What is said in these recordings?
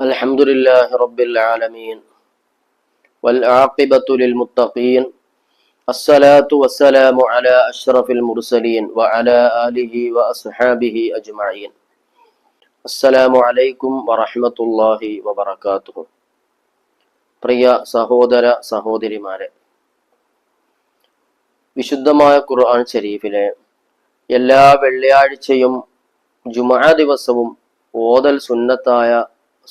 الحمد لله رب العالمين والعاقبة للمتقين الصلاة والسلام على أشرف المرسلين وعلى آله وأصحابه أجمعين السلام عليكم ورحمة الله وبركاته പ്രിയ സഹോദര സഹോദരിമാരെ വിശുദ്ധമായ ഖുർആൻ ഷരീഫിലെ എല്ലാ വെള്ളിയാഴ്ചയും ജുമാ ദിവസവും ഓതൽ സുന്നത്തായ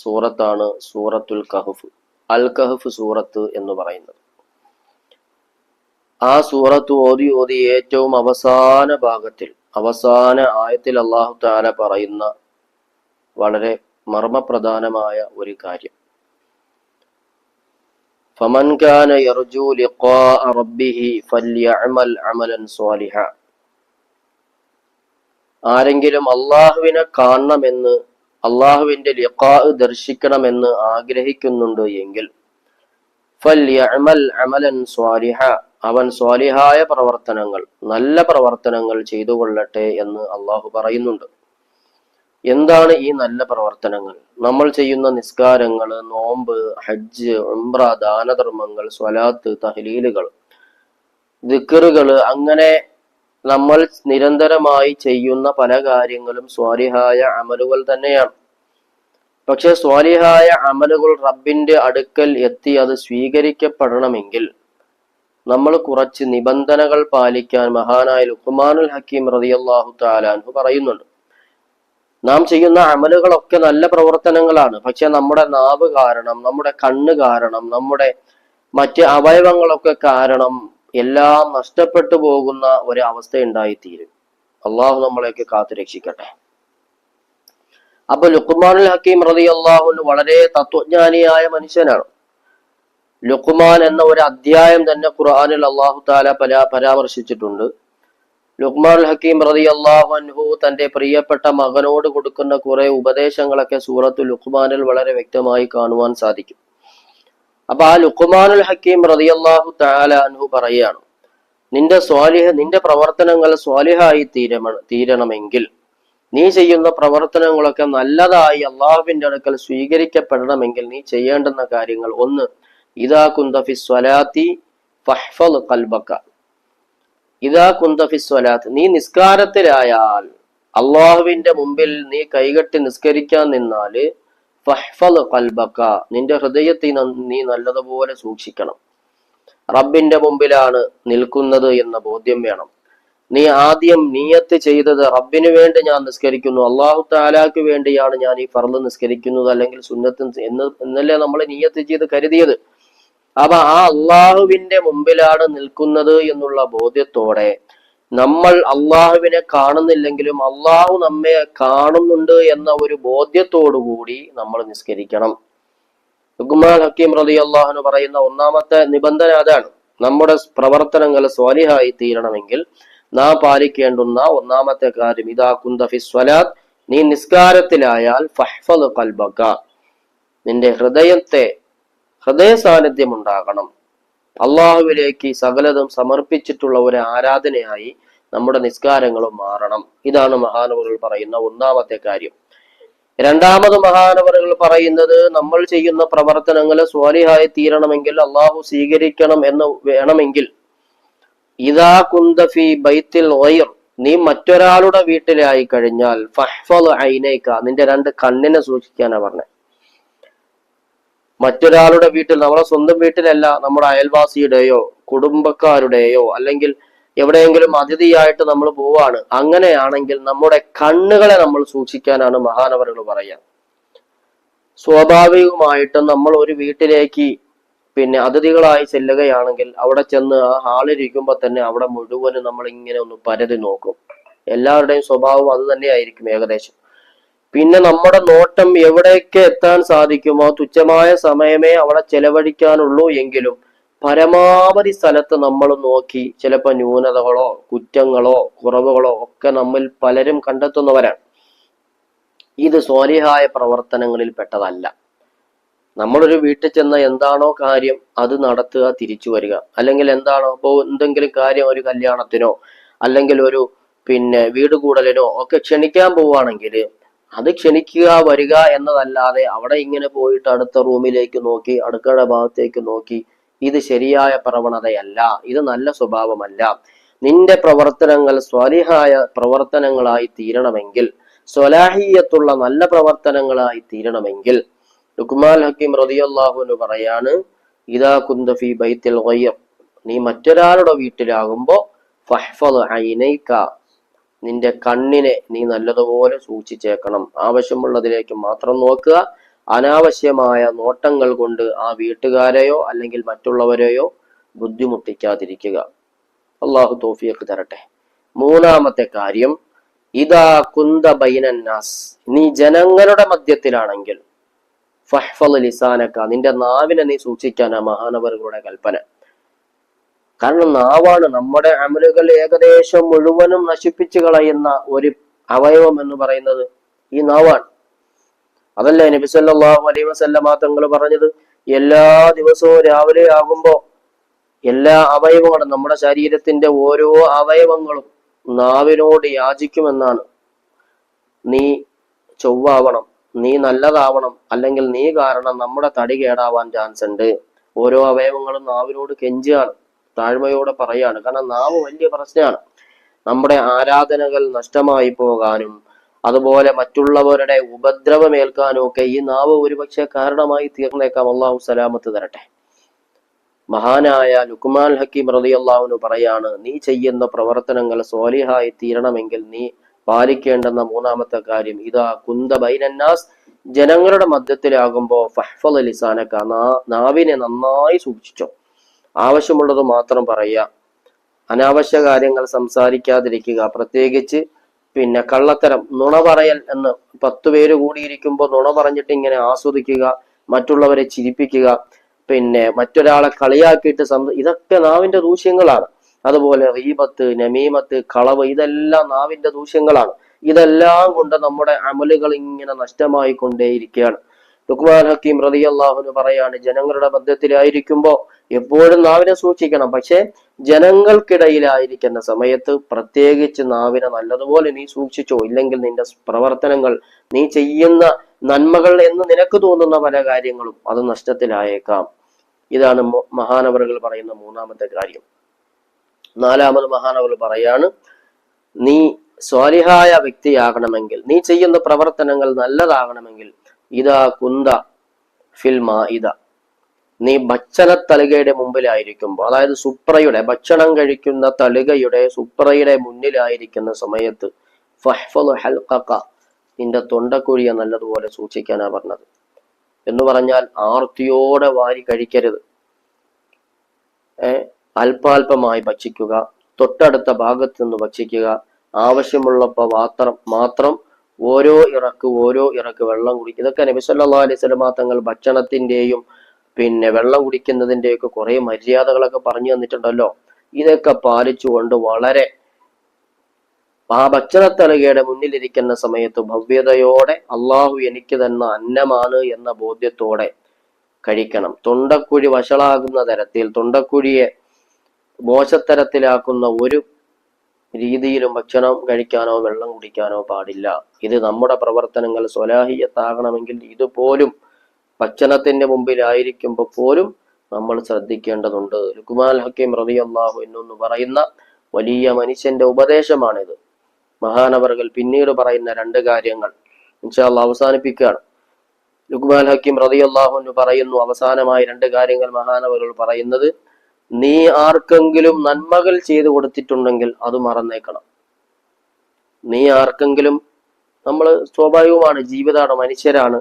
സൂറത്താണ് സൂറത്തുൽ കഹഫ് അൽ കഹഫ് സൂറത്ത് എന്ന് പറയുന്നത്. ആ സൂറത്ത് ഓതി ഓതി ഏറ്റവും അവസാന ഭാഗത്തിൽ അവസാന ആയത്തിൽ അള്ളാഹു താല പറയുന്ന വളരെ മർമ്മപ്രധാനമായ ഒരു കാര്യം. ഫമൻ കാന യർജു لقاء റബ്ബിഹി فليعمل അമലൻ സ്വാലിഹ. ആരെങ്കിലും അള്ളാഹുവിനെ കാണണമെന്ന് അള്ളാഹുവിന്റെ ലിഖാ ദർശിക്കണമെന്ന് ആഗ്രഹിക്കുന്നുണ്ട് എങ്കിൽ അവൻ സ്വാലിഹായ പ്രവർത്തനങ്ങൾ നല്ല പ്രവർത്തനങ്ങൾ ചെയ്തു കൊള്ളട്ടെ എന്ന് അള്ളാഹു പറയുന്നുണ്ട്. എന്താണ് ഈ നല്ല പ്രവർത്തനങ്ങൾ? നമ്മൾ ചെയ്യുന്ന നിസ്കാരങ്ങൾ നോമ്പ് ഹജ്ജ് ഉംറ ദാനധർമ്മങ്ങൾ സ്വലാത്ത് തഹലീലുകൾ ദിക്കറുകൾ അങ്ങനെ നമ്മൾ നിരന്തരമായി ചെയ്യുന്ന പല കാര്യങ്ങളും സ്വാലിഹായ അമലുകൾ തന്നെയാണ്. പക്ഷെ സ്വാലിഹായ അമലുകൾ റബ്ബിന്റെ അടുക്കൽ എത്തി അത് സ്വീകരിക്കപ്പെടണമെങ്കിൽ നമ്മൾ കുറച്ച് നിബന്ധനകൾ പാലിക്കാൻ മഹാനായ ലുഖ്മാനുൽ ഹക്കീം റതിയല്ലാഹു താലാൻഹു പറയുന്നുണ്ട്. നാം ചെയ്യുന്ന അമലുകളൊക്കെ നല്ല പ്രവർത്തനങ്ങളാണ്. പക്ഷെ നമ്മുടെ നാവ് കാരണം നമ്മുടെ കണ്ണ് കാരണം നമ്മുടെ മറ്റ് അവയവങ്ങളൊക്കെ കാരണം എല്ലാം നഷ്ടപ്പെട്ടു പോകുന്ന ഒരവസ്ഥ ഉണ്ടായിത്തീരും അള്ളാഹു നമ്മളെയൊക്കെ കാത്തു രക്ഷിക്കട്ടെ. അപ്പൊ ലുക്കുമാനുൽ ഹക്കീം റതി അള്ളാഹുന് വളരെ തത്വജ്ഞാനിയായ മനുഷ്യനാണ്. ലുക്കുമാൻ എന്ന ഒരു അധ്യായം തന്നെ ഖുർആാനിൽ അള്ളാഹു താല പല പരാമർശിച്ചിട്ടുണ്ട്. ലുഖ്മാൻ ഹക്കീം റതി അള്ളാഹു അൻഹു തന്റെ പ്രിയപ്പെട്ട മകനോട് കൊടുക്കുന്ന കുറെ ഉപദേശങ്ങളൊക്കെ സൂറത്ത് ലുക്മാനിൽ വളരെ വ്യക്തമായി കാണുവാൻ സാധിക്കും. അപ്പൊ ആ ലുക്കുമാനുൽ ഹക്കീം റതി അള്ളാഹു താല അനു പറയാണ് നിന്റെ സ്വാലിഹ നിന്റെ പ്രവർത്തനങ്ങൾ സ്വാലിഹായി തീരമ തീരണമെങ്കിൽ നീ ചെയ്യുന്ന പ്രവർത്തനങ്ങളൊക്കെ നല്ലതായി അള്ളാഹുവിന്റെ അടുക്കൽ സ്വീകരിക്കപ്പെടണമെങ്കിൽ നീ ചെയ്യേണ്ടുന്ന കാര്യങ്ങൾ ഒന്ന് ഇതാ കുന്തഫി സ്വലാത്തി കൽബക്ക ഇതാ കുന്തഫി സ്വലാത്ത് നീ നിസ്കാരത്തിലായാൽ അള്ളാഹുവിന്റെ മുമ്പിൽ നീ കൈകെട്ടി നിസ്കരിക്കാൻ നിന്നാൽ കൽബക്ക നിന്റെ ഹൃദയത്തെ നീ നല്ലതുപോലെ സൂക്ഷിക്കണം. റബ്ബിന്റെ മുമ്പിലാണ് നിൽക്കുന്നത് എന്ന ബോധ്യം വേണം. നീ ആദ്യം നീയത്ത് ചെയ്തത് റബ്ബിന് വേണ്ടി ഞാൻ നിസ്കരിക്കുന്നു. അള്ളാഹു താലാക്ക് വേണ്ടിയാണ് ഞാൻ ഈ ഫർൾ നിസ്കരിക്കുന്നത് അല്ലെങ്കിൽ സുന്നത്ത് എന്ന് എന്നല്ലേ നമ്മൾ നീയത്ത് ചെയ്ത് കരുതിയത്? അപ്പൊ ആ അള്ളാഹുവിന്റെ മുമ്പിലാണ് നിൽക്കുന്നത് എന്നുള്ള ബോധ്യത്തോടെ നമ്മൾ അള്ളാഹുവിനെ കാണുന്നില്ലെങ്കിലും അള്ളാഹു നമ്മെ കാണുന്നുണ്ട് എന്ന ഒരു ബോധ്യത്തോടു കൂടി നമ്മൾ നിസ്കരിക്കണം. ഉഗ്മാൻ ഹക്കീം റലി അള്ളാഹുന് പറയുന്ന ഒന്നാമത്തെ നിബന്ധന അതാണ്. നമ്മുടെ പ്രവർത്തനങ്ങൾ സ്വാലിഹായി തീരണമെങ്കിൽ നാം പാലിക്കേണ്ടുന്ന ഒന്നാമത്തെ കാര്യം ഇതാ കുന്തഫി സ്വലാത്ത്. നീ നിസ്കാരത്തിലായാൽ ഫഹ്ഫൽ കൽബക്ക നിന്റെ ഹൃദയത്തെ ഹൃദയ സാന്നിധ്യം ഉണ്ടാകണം. അള്ളാഹുവിലേക്ക് സകലതും സമർപ്പിച്ചിട്ടുള്ള ഒരു ആരാധനയായി നമ്മുടെ നിസ്കാരങ്ങളും മാറണം. ഇതാണ് മഹാനവറുകൾ പറയുന്ന ഒന്നാമത്തെ കാര്യം. രണ്ടാമത് മഹാനവറുകൾ പറയുന്നത് നമ്മൾ ചെയ്യുന്ന പ്രവർത്തനങ്ങൾ സ്വാലിഹായി തീരണമെങ്കിൽ അള്ളാഹു സ്വീകരിക്കണം എന്ന് വേണമെങ്കിൽ. ഇതാ കുന്തഫി ബൈത്തിൽ ഒയർ നീ മറ്റൊരാളുടെ വീട്ടിലായി കഴിഞ്ഞാൽ ഫഹ്ഫൽ ഐനേക്ക നിന്റെ രണ്ട് കണ്ണിനെ സൂക്ഷിക്കാനാണ് പറഞ്ഞത് മറ്റൊരാളുടെ വീട്ടിൽ നമ്മുടെ സ്വന്തം വീട്ടിലല്ല നമ്മുടെ അയൽവാസിയുടെയോ കുടുംബക്കാരുടെയോ അല്ലെങ്കിൽ എവിടെയെങ്കിലും അതിഥിയായിട്ട് നമ്മൾ പോവാണ്. അങ്ങനെയാണെങ്കിൽ നമ്മുടെ കണ്ണുകളെ നമ്മൾ സൂക്ഷിക്കാനാണ് മഹാനവറുകൾ പറയുക. സ്വാഭാവികമായിട്ടും നമ്മൾ ഒരു വീട്ടിലേക്ക് പിന്നെ അതിഥികളായി ചെല്ലുകയാണെങ്കിൽ അവിടെ ചെന്ന് ആ ഹാളിരിക്കുമ്പോൾ തന്നെ അവിടെ മുഴുവനും നമ്മൾ ഇങ്ങനെ ഒന്ന് പരതി നോക്കും. എല്ലാവരുടെയും സ്വഭാവം അത് തന്നെയായിരിക്കും ഏകദേശം. പിന്നെ നമ്മുടെ നോട്ടം എവിടേക്ക് എത്താൻ സാധിക്കുമോ? തുച്ഛമായ സമയമേ അവിടെ ചെലവഴിക്കാനുള്ളൂ എങ്കിലും പരമാവധി സ്ഥലത്ത് നമ്മൾ നോക്കി ചിലപ്പോൾ ന്യൂനതകളോ കുറ്റങ്ങളോ കുറവുകളോ ഒക്കെ നമ്മിൽ പലരും കണ്ടെത്തുന്നവരാണ്. ഇത് സ്വാലിഹായ പ്രവർത്തനങ്ങളിൽ പെട്ടതല്ല. നമ്മളൊരു വീട്ടിൽ ചെന്ന എന്താണോ കാര്യം അത് നടത്തുക തിരിച്ചു വരിക. അല്ലെങ്കിൽ എന്താണോ ഇപ്പോൾ എന്തെങ്കിലും കാര്യം ഒരു കല്യാണത്തിനോ അല്ലെങ്കിൽ ഒരു പിന്നെ വീട് കൂടലിനോ ഒക്കെ ക്ഷണിക്കാൻ പോവുകയാണെങ്കിൽ അത് ക്ഷണിക്കുക വരിക എന്നതല്ലാതെ അവിടെ ഇങ്ങനെ പോയിട്ട് അടുത്ത റൂമിലേക്ക് നോക്കി അടുക്കള ഭാഗത്തേക്ക് നോക്കി ഇത് ശരിയായ പ്രവണതയല്ല ഇത് നല്ല സ്വഭാവമല്ല. നിന്റെ പ്രവർത്തനങ്ങൾ സ്വലിഹായ പ്രവർത്തനങ്ങളായി തീരണമെങ്കിൽ സ്വലാഹിയത്തുള്ള നല്ല പ്രവർത്തനങ്ങളായി തീരണമെങ്കിൽ. ലുക്മാൽ ഹക്കീം റതിയല്ലാഹുവിന് പറയാണ് ഇതാ കുന്തഫി ബൈത്തിൽ നീ മറ്റൊരാളുടെ വീട്ടിലാകുമ്പോ ഐനൈക നിന്റെ കണ്ണിനെ നീ നല്ലതുപോലെ സൂക്ഷിച്ചേക്കണം. ആവശ്യമുള്ളതിലേക്ക് മാത്രം നോക്കുക. അനാവശ്യമായ നോട്ടങ്ങൾ കൊണ്ട് ആ വീട്ടുകാരെയോ അല്ലെങ്കിൽ മറ്റുള്ളവരെയോ ബുദ്ധിമുട്ടിക്കാതിരിക്കുക. അള്ളാഹു തോഫിയക്ക് തരട്ടെ. മൂന്നാമത്തെ കാര്യം ഇതാ കുന്ത ബൈനന്നാസ് നീ ജനങ്ങളുടെ മധ്യത്തിലാണെങ്കിൽ ഫഹ്ഫൽ ലിസാനക്ക നിന്റെ നാവിനെ നീ സൂക്ഷിക്കാനാ മഹാനവറുകളുടെ കൽപ്പന. കാരണം നാവാണ് നമ്മുടെ അമലുകൾ ഏകദേശം മുഴുവനും നശിപ്പിച്ചു കളയുന്ന ഒരു അവയവം എന്ന് പറയുന്നത് ഈ നാവാണ്. അതല്ലേ നബി സല്ലല്ലാഹു അലൈഹി വസല്ലമ തങ്ങൾ പറഞ്ഞത്? എല്ലാ ദിവസവും രാവിലെ ആകുമ്പോ എല്ലാ അവയവങ്ങളും നമ്മുടെ ശരീരത്തിന്റെ ഓരോ അവയവങ്ങളും നാവിനോട് യാചിക്കുമെന്നാണ്. നീ ചൊവ്വാവണം നീ നല്ലതാവണം അല്ലെങ്കിൽ നീ കാരണം നമ്മുടെ തടി കേടാവാൻ ചാൻസ് ഉണ്ട്. ഓരോ അവയവങ്ങളും നാവിനോട് കെഞ്ചുകയാണ്. താഴ്മയോടെ പറയാണ്. കാരണം നാവ് വലിയ പ്രശ്നമാണ്. നമ്മുടെ ആരാധനകൾ നഷ്ടമായി പോകാനും അതുപോലെ മറ്റുള്ളവരുടെ ഉപദ്രവമേൽക്കാനും ഒക്കെ ഈ നാവ് ഒരുപക്ഷെ കാരണമായി തീർന്നേക്കാം. അള്ളാഹു സലാമത്ത് തരട്ടെ. മഹാനായ ലുക്മാൻ ഹക്കീം റതി അള്ളാഹുനു പറയാണ് നീ ചെയ്യുന്ന പ്രവർത്തനങ്ങൾ സോലിഹായി തീരണമെങ്കിൽ നീ പാലിക്കേണ്ടെന്ന മൂന്നാമത്തെ കാര്യം ഇതാ. കുന്ത ബൈനന്നാസ് ജനങ്ങളുടെ മധ്യത്തിലാകുമ്പോ ഫഹ്ഫൽ ലിസാനക്ക നാവിനെ നന്നായി സൂക്ഷിച്ചോ. ആവശ്യമുള്ളത് മാത്രം പറയുക. അനാവശ്യ കാര്യങ്ങൾ സംസാരിക്കാതിരിക്കുക. പ്രത്യേകിച്ച് പിന്നെ കള്ളത്തരം നുണ പറയൽ എന്ന് പത്ത് പേര് കൂടിയിരിക്കുമ്പോൾ നുണ പറഞ്ഞിട്ട് ഇങ്ങനെ ആസ്വദിക്കുക മറ്റുള്ളവരെ ചിരിപ്പിക്കുക പിന്നെ മറ്റൊരാളെ കളിയാക്കിയിട്ട് ഇതൊക്കെ നാവിന്റെ ദൂഷ്യങ്ങളാണ്. അതുപോലെ റീബത്ത് നമീമത്ത് കളവ് ഇതെല്ലാം നാവിന്റെ ദൂഷ്യങ്ങളാണ്. ഇതെല്ലാം കൊണ്ട് നമ്മുടെ അമലുകൾ ഇങ്ങനെ നഷ്ടമായി കൊണ്ടേയിരിക്കുകയാണ് ലുക്മാൻ ഹക്കീം റതി അള്ളാഹുന് പറയാണ് ജനങ്ങളുടെ മധ്യത്തിലായിരിക്കുമ്പോ എപ്പോഴും നാവിനെ സൂക്ഷിക്കണം. പക്ഷെ ജനങ്ങൾക്കിടയിലായിരിക്കുന്ന സമയത്ത് പ്രത്യേകിച്ച് നാവിനെ നല്ലതുപോലെ നീ സൂക്ഷിച്ചോ ഇല്ലെങ്കിൽ നിന്റെ പ്രവർത്തനങ്ങൾ നീ ചെയ്യുന്ന നന്മകൾ എന്ന് നിനക്ക് തോന്നുന്ന പല കാര്യങ്ങളും അത് നഷ്ടത്തിലായേക്കാം. ഇതാണ് മഹാനവറുകൾ പറയുന്ന മൂന്നാമത്തെ കാര്യം. നാലാമത് മഹാനവർ പറയാണ് നീ സ്വാലിഹായ വ്യക്തിയാകണമെങ്കിൽ നീ ചെയ്യുന്ന പ്രവർത്തനങ്ങൾ നല്ലതാകണമെങ്കിൽ ഇതാ കുന്ത ഫിൽമ ഇത നീ ഭക്ഷണ തളികയുടെ മുമ്പിലായിരിക്കുമ്പോൾ അതായത് സുപ്രയുടെ ഭക്ഷണം കഴിക്കുന്ന തളികയുടെ സുപ്രയുടെ മുന്നിലായിരിക്കുന്ന സമയത്ത് നിന്റെ തൊണ്ടക്കുഴിയെ നല്ലതുപോലെ സൂക്ഷിക്കാനാ പറഞ്ഞത്. എന്ന് പറഞ്ഞാൽ ആർത്തിയോടെ വാരി കഴിക്കരുത്. അല്പാൽപമായി ഭക്ഷിക്കുക തൊട്ടടുത്ത ഭാഗത്ത് നിന്ന് ഭക്ഷിക്കുക ആവശ്യമുള്ളപ്പോൾ മാത്രം മാത്രം ഓരോ ഇറക്ക് ഓരോ ഇറക്ക് വെള്ളം കുടിക്കും. ഇതൊക്കെ നബി സല്ലല്ലാഹു അലൈഹി വസല്ലമ തങ്ങൾ ഭക്ഷണത്തിന്റെയും പിന്നെ വെള്ളം കുടിക്കുന്നതിന്റെയൊക്കെ കുറെ മര്യാദകളൊക്കെ പറഞ്ഞു തന്നിട്ടുണ്ടല്ലോ. ഇതൊക്കെ പാലിച്ചുകൊണ്ട് വളരെ ആ ഭക്ഷണത്തലകയുടെ മുന്നിലിരിക്കുന്ന സമയത്ത് ഭവ്യതയോടെ അള്ളാഹു എനിക്ക് തന്ന അന്നമാണ് എന്ന ബോധ്യത്തോടെ കഴിക്കണം. തൊണ്ടക്കുഴി വഷളാകുന്ന തരത്തിൽ തൊണ്ടക്കുഴിയെ മോശത്തരത്തിലാക്കുന്ന ഒരു രീതിയിലും ഭക്ഷണം കഴിക്കാനോ വെള്ളം കുടിക്കാനോ പാടില്ല. ഇത് നമ്മുടെ പ്രവർത്തനങ്ങൾ സ്വലാഹിയത്താകണമെങ്കിൽ ഇതുപോലും ഭക്ഷണത്തിന്റെ മുമ്പിലായിരിക്കുമ്പോൾ പോലും നമ്മൾ ശ്രദ്ധിക്കേണ്ടതുണ്ട്. ലുക്കുമാൽ ഹക്കീം റതി എന്നൊന്ന് പറയുന്ന വലിയ മനുഷ്യന്റെ ഉപദേശമാണിത്. മഹാനവറുകൾ പിന്നീട് പറയുന്ന രണ്ട് കാര്യങ്ങൾ ഇൻഷാല്ല അവസാനിപ്പിക്കുകയാണ്. ലുക്മാൻ ഹക്കീം റതി അള്ളാഹു പറയുന്നു അവസാനമായി രണ്ട് കാര്യങ്ങൾ മഹാനവറുകൾ പറയുന്നത് നീ ആർക്കെങ്കിലും നന്മകൾ ചെയ്തു കൊടുത്തിട്ടുണ്ടെങ്കിൽ അത് മറന്നേക്കണം. നീ ആർക്കെങ്കിലും നമ്മൾ സ്വാഭാവികമാണ് ജീവിതമാണ് മനുഷ്യരാണ്.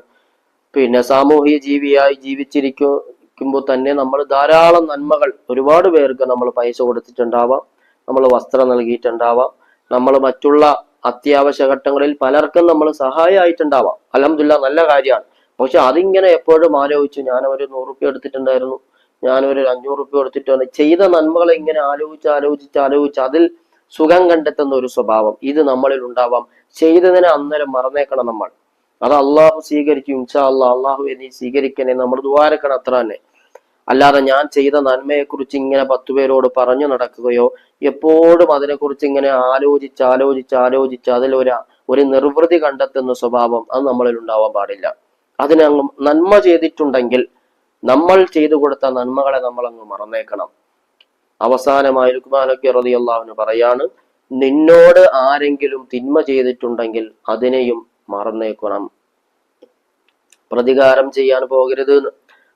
പിന്നെ സാമൂഹിക ജീവിയായി ജീവിച്ചിരിക്കുമ്പോൾ തന്നെ നമ്മൾ ധാരാളം നന്മകൾ ഒരുപാട് പേർക്ക് നമ്മൾ പൈസ കൊടുത്തിട്ടുണ്ടാവാം നമ്മൾ വസ്ത്രം നൽകിയിട്ടുണ്ടാവാം നമ്മൾ മറ്റുള്ള അത്യാവശ്യ ഘട്ടങ്ങളിൽ പലർക്കും നമ്മൾ സഹായമായിട്ടുണ്ടാവാം. അലഹമില്ല നല്ല കാര്യമാണ്. പക്ഷെ അതിങ്ങനെ എപ്പോഴും ആലോചിച്ചു ഞാൻ ഒരു നൂറുപ്യ റുപ്യ എടുത്തിട്ടുണ്ടായിരുന്നു. ഞാൻ ഒരു അഞ്ഞൂറ് റുപ്യ കൊടുത്തിട്ട് വന്ന് ചെയ്ത നന്മകളെ ഇങ്ങനെ ആലോചിച്ച് ആലോചിച്ച് ആലോചിച്ച് അതിൽ സുഖം കണ്ടെത്തുന്ന ഒരു സ്വഭാവം ഇത് നമ്മളിൽ ഉണ്ടാവാം. ചെയ്തതിനെ അന്നേരം മറന്നേക്കണം നമ്മൾ. അത് അള്ളാഹു സ്വീകരിക്കും. ഇൻഷാ അള്ളാഹ് അള്ളാഹു നീ സ്വീകരിക്കണേ. നമ്മൾ ദ്വാരക്കണം അത്ര തന്നെ. അല്ലാതെ ഞാൻ ചെയ്ത നന്മയെക്കുറിച്ച് ഇങ്ങനെ പത്തു പേരോട് പറഞ്ഞു നടക്കുകയോ എപ്പോഴും അതിനെക്കുറിച്ച് ഇങ്ങനെ ആലോചിച്ച് ആലോചിച്ച് ആലോചിച്ച് അതിലൊരു ഒരു നിർവൃതി കണ്ടെത്തുന്ന സ്വഭാവം അത് നമ്മളിൽ ഉണ്ടാവാൻ പാടില്ല. അതിനങ്ങ് നന്മ ചെയ്തിട്ടുണ്ടെങ്കിൽ നമ്മൾ ചെയ്തു കൊടുത്ത നന്മകളെ നമ്മൾ അങ്ങ് മറന്നേക്കണം. അവസാനമായി ലുക്മാനൊക്കെ റളിയല്ലാഹുവിന് പറയാണ് നിന്നോട് ആരെങ്കിലും തിന്മ ചെയ്തിട്ടുണ്ടെങ്കിൽ അതിനെയും മറന്നേക്കണം. പ്രതികാരം ചെയ്യാൻ പോകരുത്.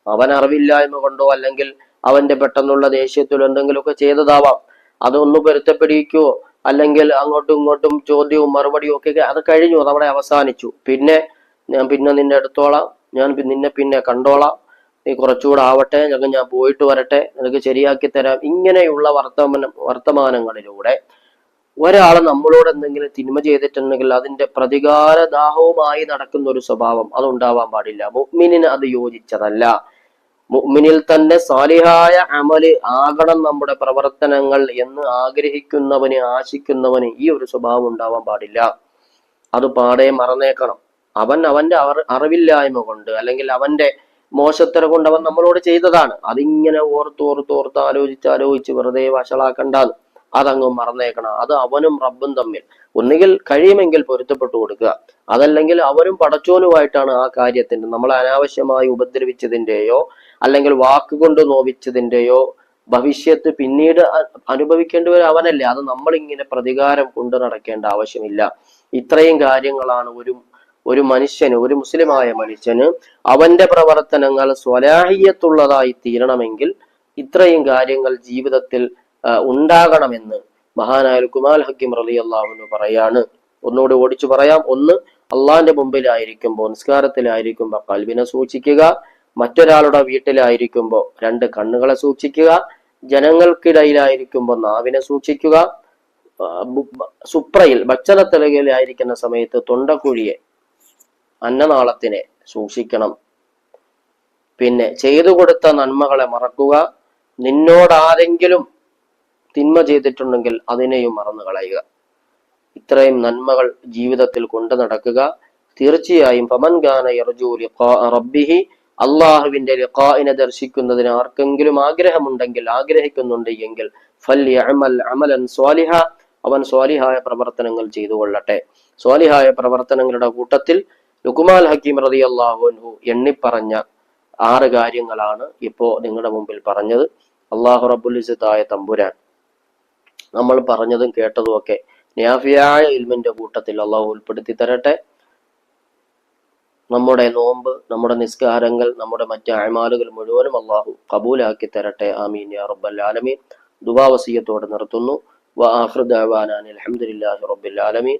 അവൻ അറിവില്ലായ്മ കൊണ്ടോ അല്ലെങ്കിൽ അവന്റെ പെട്ടെന്നുള്ള ദേഷ്യത്തിലോ എന്തെങ്കിലുമൊക്കെ ചെയ്തതാവാം. അതൊന്ന് പൊരുത്തപ്പെടിക്കോ? അല്ലെങ്കിൽ അങ്ങോട്ടും ഇങ്ങോട്ടും ചോദ്യവും മറുപടിയും ഒക്കെ അത് കഴിഞ്ഞു അതവിടെ അവസാനിച്ചു. പിന്നെ ഞാൻ പിന്നെ നിന്നെ എടുത്തോളാം. ഞാൻ നിന്നെ പിന്നെ കണ്ടോളാം. നീ കുറച്ചുകൂടെ ആവട്ടെ ഞങ്ങൾ ഞാൻ പോയിട്ട് വരട്ടെ നിനക്ക് ശരിയാക്കി തരാം. ഇങ്ങനെയുള്ള വർത്തമാനം വർത്തമാനങ്ങളിലൂടെ ഒരാൾ നമ്മളോട് എന്തെങ്കിലും തിന്മ ചെയ്തിട്ടുണ്ടെങ്കിൽ അതിന്റെ പ്രതികാര ദാഹവുമായി നടക്കുന്ന ഒരു സ്വഭാവം അതുണ്ടാവാൻ പാടില്ല. മുഗ്മിനിന് അത് യോജിച്ചതല്ല. മുഅ്മിനിൽ തന്നെ സാലിഹായ അമൽ ആകണം നമ്മുടെ പ്രവർത്തനങ്ങൾ എന്ന് ആഗ്രഹിക്കുന്നവന് ആശിക്കുന്നവന് ഈ ഒരു സ്വഭാവം ഉണ്ടാവാൻ പാടില്ല. അത് പാടെ മറന്നേക്കണം. അവൻ അവന്റെ അറി- അറിവില്ലായ്മ കൊണ്ട് അല്ലെങ്കിൽ അവന്റെ മോശത്തര കൊണ്ട് അവൻ നമ്മളോട് ചെയ്തതാണ്. അതിങ്ങനെ ഓർത്ത് ഓർത്ത് ഓർത്ത് ആലോചിച്ച് ആലോചിച്ച് വെറുതെ വഷളാക്കണ്ടാന്ന്. അതങ്ങ് മറന്നേക്കണം. അത് അവനും റബ്ബും തമ്മിൽ. ഒന്നുകിൽ കഴിയുമെങ്കിൽ പൊരുത്തപ്പെട്ടു കൊടുക്കുക. അതല്ലെങ്കിൽ അവരും പടച്ചോനുമായിട്ടാണ് ആ കാര്യത്തിന്റെ നമ്മൾ അനാവശ്യമായി ഉപദ്രവിച്ചതിന്റെയോ അല്ലെങ്കിൽ വാക്കുകൊണ്ട് നോവിച്ചതിന്റെയോ ഭവിഷ്യത്ത് പിന്നീട് അനുഭവിക്കേണ്ടി വരും അവനല്ലേ. അത് നമ്മളിങ്ങനെ പ്രതികാരം കൊണ്ടു നടക്കേണ്ട ആവശ്യമില്ല. ഇത്രയും കാര്യങ്ങളാണ് ഒരു ഒരു മനുഷ്യന് ഒരു മുസ്ലിമായ മനുഷ്യന് അവന്റെ പ്രവർത്തനങ്ങൾ സ്വലാഹിയത്തുള്ളതായി തീരണമെങ്കിൽ ഇത്രയും കാര്യങ്ങൾ ജീവിതത്തിൽ ഉണ്ടാകണമെന്ന് മഹാനായ കുമാൽ ഹക്കിം റലി അള്ളാഹുന് പറയാണ്. ഒന്നുകൂടി ഓടിച്ചു പറയാം. ഒന്ന് അള്ളാന്റെ മുമ്പിലായിരിക്കുമ്പോൾ നിസ്കാരത്തിലായിരിക്കുമ്പോൾ കൽവിനെ സൂക്ഷിക്കുക. മറ്റൊരാളുടെ വീട്ടിലായിരിക്കുമ്പോൾ രണ്ട് കണ്ണുകളെ സൂക്ഷിക്കുക. ജനങ്ങൾക്കിടയിലായിരിക്കുമ്പോൾ നാവിനെ സൂക്ഷിക്കുക. സുപ്രയിൽ ഭക്ഷണത്തിലകയിലായിരിക്കുന്ന സമയത്ത് തൊണ്ടക്കുഴിയെ അന്നനാളത്തിനെ സൂക്ഷിക്കണം. പിന്നെ ചെയ്തു കൊടുത്ത നന്മകളെ മറക്കുക. നിന്നോടാരെങ്കിലും തിന്മ ചെയ്തിട്ടുണ്ടെങ്കിൽ അതിനെയും മറന്നു കളയുക. ഇത്രയും നന്മകൾ ജീവിതത്തിൽ കൊണ്ടു നടക്കുക. തീർച്ചയായും പമൻ ഗാന യർജു റബ്ബിഹി. അള്ളാഹുവിന്റെ ലിഖാഇനെ ദർശിക്കുന്നതിന് ആർക്കെങ്കിലും ആഗ്രഹമുണ്ടെങ്കിൽ ആഗ്രഹിക്കുന്നുണ്ട് എങ്കിൽ അമലൻ സ്വാലിഹ. അവൻ സ്വാലിഹായ പ്രവർത്തനങ്ങൾ ചെയ്തു കൊള്ളട്ടെ. സ്വാലിഹായ പ്രവർത്തനങ്ങളുടെ കൂട്ടത്തിൽ ലുക്കുമാൽ ഹക്കീം റതി അള്ളാഹുൻഹു എണ്ണിപ്പറഞ്ഞ ആറ് കാര്യങ്ങളാണ് ഇപ്പോ നിങ്ങളുടെ മുമ്പിൽ പറഞ്ഞത്. അള്ളാഹു റബുലിസായ തമ്പുരാൻ നമ്മൾ പറഞ്ഞതും കേട്ടതും ഒക്കെ നിയാഫിയായ ഇൽമിന്റെ കൂട്ടത്തിൽ അള്ളാഹു ഉൾപ്പെടുത്തി തരട്ടെ. നമ്മുടെ നോമ്പ് നമ്മുടെ നിസ്കാരങ്ങൾ നമ്മുടെ മറ്റ് അഴിമാലുകൾ മുഴുവനും അള്ളാഹു കബൂലാക്കി തരട്ടെ. ആമീൻ യാ റബ്ബൽ ആലമീൻ. ദുബാവസീയത്തോടെ നിർത്തുന്നു. വ ആഹ്ദാൻ അലഹമുല്ലാഹി റബ്ബിൽ ആലമീൻ.